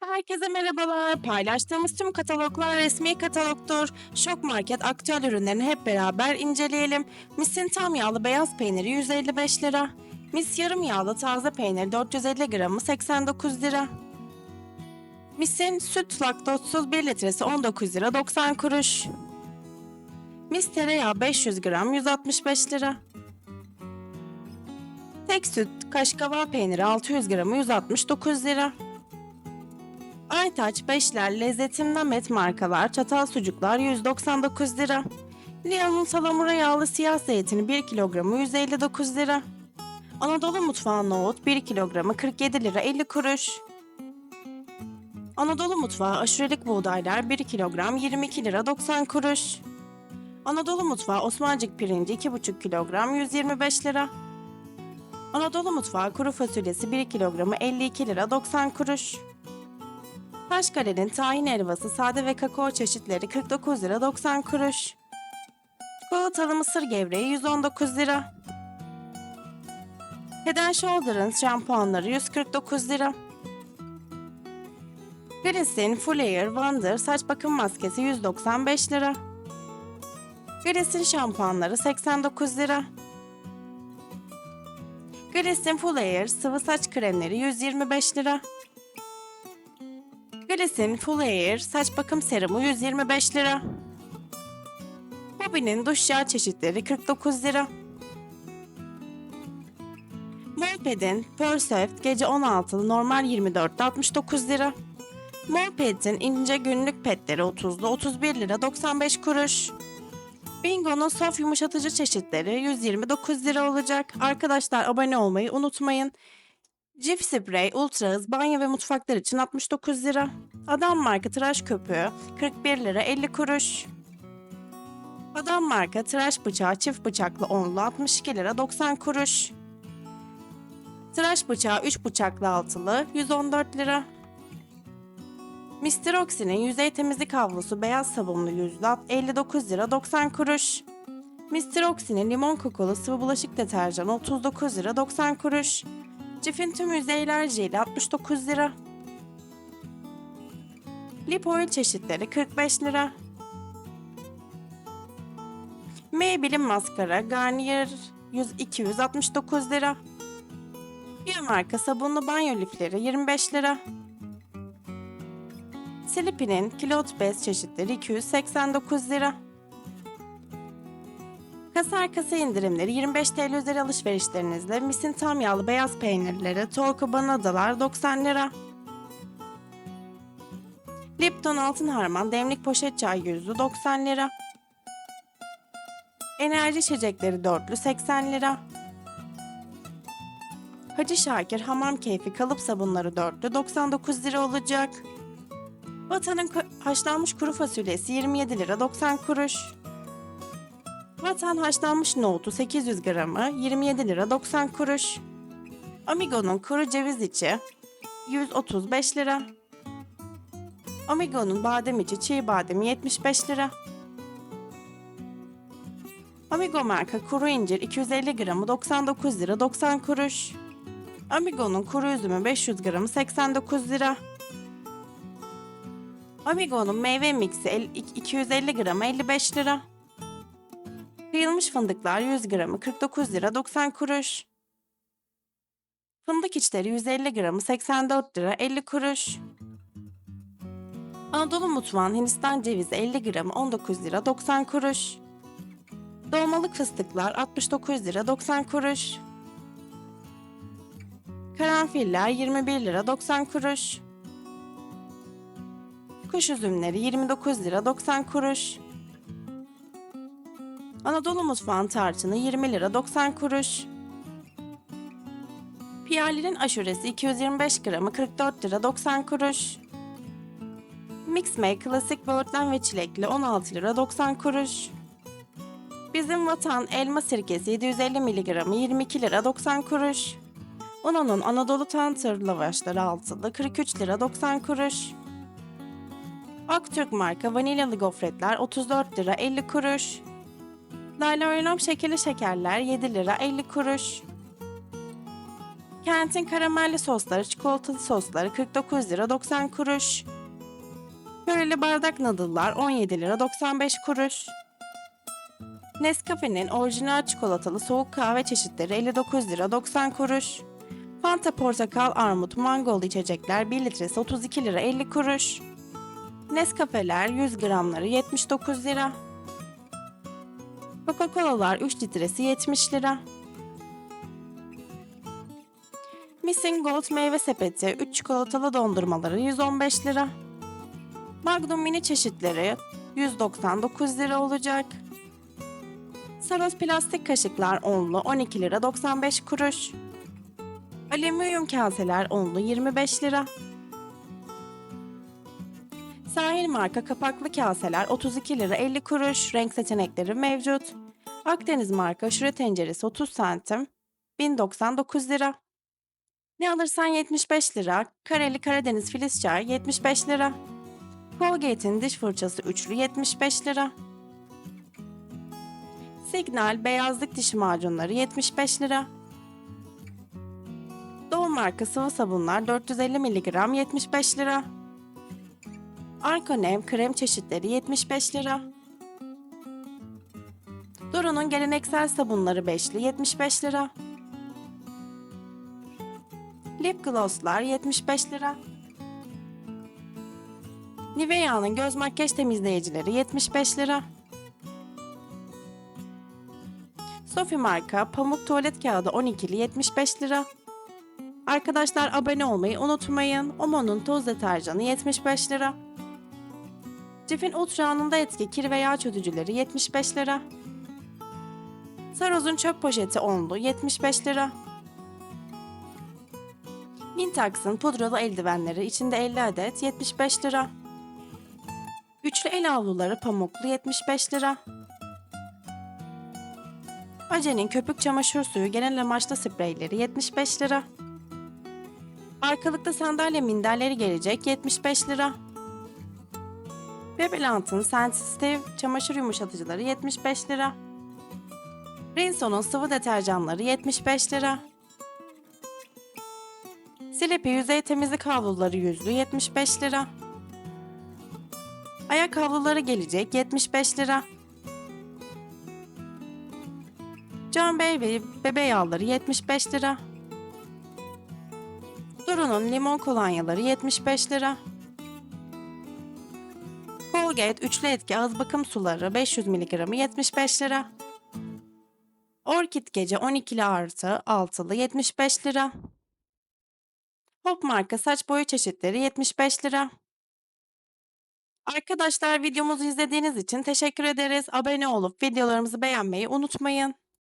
Herkese merhabalar. Paylaştığımız tüm kataloglar resmi katalogdur. Şok Market aktüel ürünlerini hep beraber inceleyelim. Mis'in tam yağlı beyaz peyniri 155 lira. Mis yarım yağlı taze peynir 450 gramı 89 lira. Mis'in süt laktozsuz 1 litresi 19 lira 90 kuruş. Mis tereyağı 500 gram 165 lira. Tek süt kaşkaval peyniri 600 gramı 169 lira. Aytaç, Beşler, Lezzetimden Met markalar, çatal sucuklar 199 lira. Leon'un salamura yağlı siyah zeytini 1 kilogramı 159 lira. Anadolu mutfağı nohut 1 kilogramı 47 lira 50 kuruş. Anadolu mutfağı aşurelik buğdaylar 1 kilogram 22 lira 90 kuruş. Anadolu mutfağı Osmancık pirinci 2,5 kilogram 125 lira. Anadolu mutfağı kuru fasulyesi 1 kilogramı 52 lira 90 kuruş. Taşkale'nin tahin helvası sade ve kakao çeşitleri 49 lira 90 kuruş. Çikolatalı mısır gevreği 119 lira. Head Shoulder'ın şampuanları 149 lira. Grace'in Full Air Wonder saç bakım maskesi 195 lira. Grace'in şampuanları 89 lira. Grace'in Full Air sıvı saç kremleri 125 lira. Grace'in Full Air saç bakım serumu 125 lira. Bobby'nin duş yağ çeşitleri 49 lira. Molped'in Perseft gece 16'lı normal 24'te 69 lira. Molped'in ince günlük petleri 30'lu 31 lira 95 kuruş. Bingo'nun soft yumuşatıcı çeşitleri 129 lira olacak. Arkadaşlar abone olmayı unutmayın. Cif Spray Ultra Hız banyo ve mutfaklar için 69 lira. Adam marka tıraş köpüğü 41 lira 50 kuruş. Adam marka tıraş bıçağı çift bıçaklı onlu 62 lira 90 kuruş. Tıraş bıçağı 3 bıçaklı altılı 114 lira. Mr. Oxy'nin yüzey temizlik havlusu beyaz sabunlu yüzlü 59 lira 90 kuruş. Mr. Oxy'nin limon kokulu sıvı bulaşık deterjanı 39 lira 90 kuruş. Cif'in tüm yüzeyler jeli 69 lira. Lip oil çeşitleri 45 lira. Maybelline maskara Garnier 100 269 lira. Bir marka sabunlu banyo lifleri 25 lira. Sleepy'nin kilot bez çeşitleri 289 lira. Kasa indirimleri 25 TL üzeri alışverişlerinizle Mis'in tam yağlı beyaz peynirleri, Torku banadalar 90 lira. Lipton altın harman demlik poşet çay yüzü 90 lira. Enerji içecekleri dörtlü 80 lira. Hacı Şakir hamam keyfi kalıp sabunları dörtlü 99 lira olacak. Vatanın haşlanmış kuru fasulyesi 27 lira 90 kuruş. Vatan haşlanmış nohutu 800 gramı 27 lira 90 kuruş. Amigo'nun kuru ceviz içi 135 lira. Amigo'nun badem içi çiğ bademi 75 lira. Amigo marka kuru incir 250 gramı 99 lira 90 kuruş. Amigo'nun kuru üzümü 500 gramı 89 lira. Amigo'nun meyve miksi el- 250 gramı 55 lira. Kıyılmış fındıklar 100 gramı 49 lira 90 kuruş. Fındık içleri 150 gramı 84 lira 50 kuruş. Anadolu mutfağın Hindistan cevizi 50 gramı 19 lira 90 kuruş. Dolmalık fıstıklar 69 lira 90 kuruş. Karanfiller 21 lira 90 kuruş. Kuş üzümleri 29 lira 90 kuruş. Anadolu mutfağın tarçını 20 lira 90 kuruş. Piyali'nin aşuresi 225 gramı 44 lira 90 kuruş. Mix May klasik böğürtlen ve çilekli 16 lira 90 kuruş. Bizim vatan elma sirkesi 750 miligramı 22 lira 90 kuruş. Uno'nun Anadolu tantır lavaşları altılı 43 lira 90 kuruş. Aktürk marka vanilyalı gofretler 34 lira 50 kuruş. Lale Oylom şekerli şekerler 7 lira 50 kuruş. Kent'in karamelli sosları, çikolatalı sosları 49 lira 90 kuruş. Köreli bardak noodle'lar 17 lira 95 kuruş. Nescafe'nin orijinal çikolatalı soğuk kahve çeşitleri 59 lira 90 kuruş. Fanta portakal, armut, mangolu içecekler 1 litresi 32 lira 50 kuruş. Nescafe'ler 100 gramları 79 lira. Coca-Cola'lar 3 litresi 70 lira. Missing Gold meyve sepeti 3 çikolatalı dondurmaları 115 lira. Magnum mini çeşitleri 199 lira olacak. Saros plastik kaşıklar onlu 12 lira 95 kuruş. Alüminyum kaseler onlu 25 lira. Sahil marka kapaklı kaseler 32 lira 50 kuruş. Renk seçenekleri mevcut. Akdeniz marka aşure tenceresi 30 santim 1099 lira. Ne alırsan 75 lira. Kareli Karadeniz Filiz çay 75 lira. Colgate'in diş fırçası üçlü 75 lira. Signal beyazlık diş macunları 75 lira. Doğu marka sıvı sabunlar 450 mg 75 lira. Arkonem krem çeşitleri 75 lira. Duru'nun geleneksel sabunları beşli 75 lira. Lip glosslar 75 lira. Nivea'nın göz makyaj temizleyicileri 75 lira. Sophie marka pamuk tuvalet kağıdı 12'li 75 lira. Arkadaşlar abone olmayı unutmayın. Omo'nun toz deterjanı 75 lira. Cif'in ultra anında etki kir ve yağ çözücüleri 75 lira. Saroz'un çöp poşeti 10'lu 75 lira. Mintax'ın pudralı eldivenleri içinde 50 adet 75 lira. Üçlü el havluları pamuklu 75 lira. Ace'nin köpük çamaşır suyu genel amaçlı spreyleri 75 lira. Arkalıkta sandalye minderleri gelecek 75 lira. Bebelant'ın Sensitive çamaşır yumuşatıcıları 75 lira. Rinso'nun sıvı deterjanları 75 lira. Sleepy yüzey temizlik havluları yüzlü 75 lira. Ayak havluları gelecek 75 lira. Bey ve bebe yağları 75 lira. Duru'nun limon kolonyaları 75 lira. Colgate üçlü etki ağız bakım suları 500 mg 75 lira. Orkid gece 12'li artı altılı 75 lira. Hop marka saç boya çeşitleri 75 lira. Arkadaşlar videomuzu izlediğiniz için teşekkür ederiz. Abone olup videolarımızı beğenmeyi unutmayın.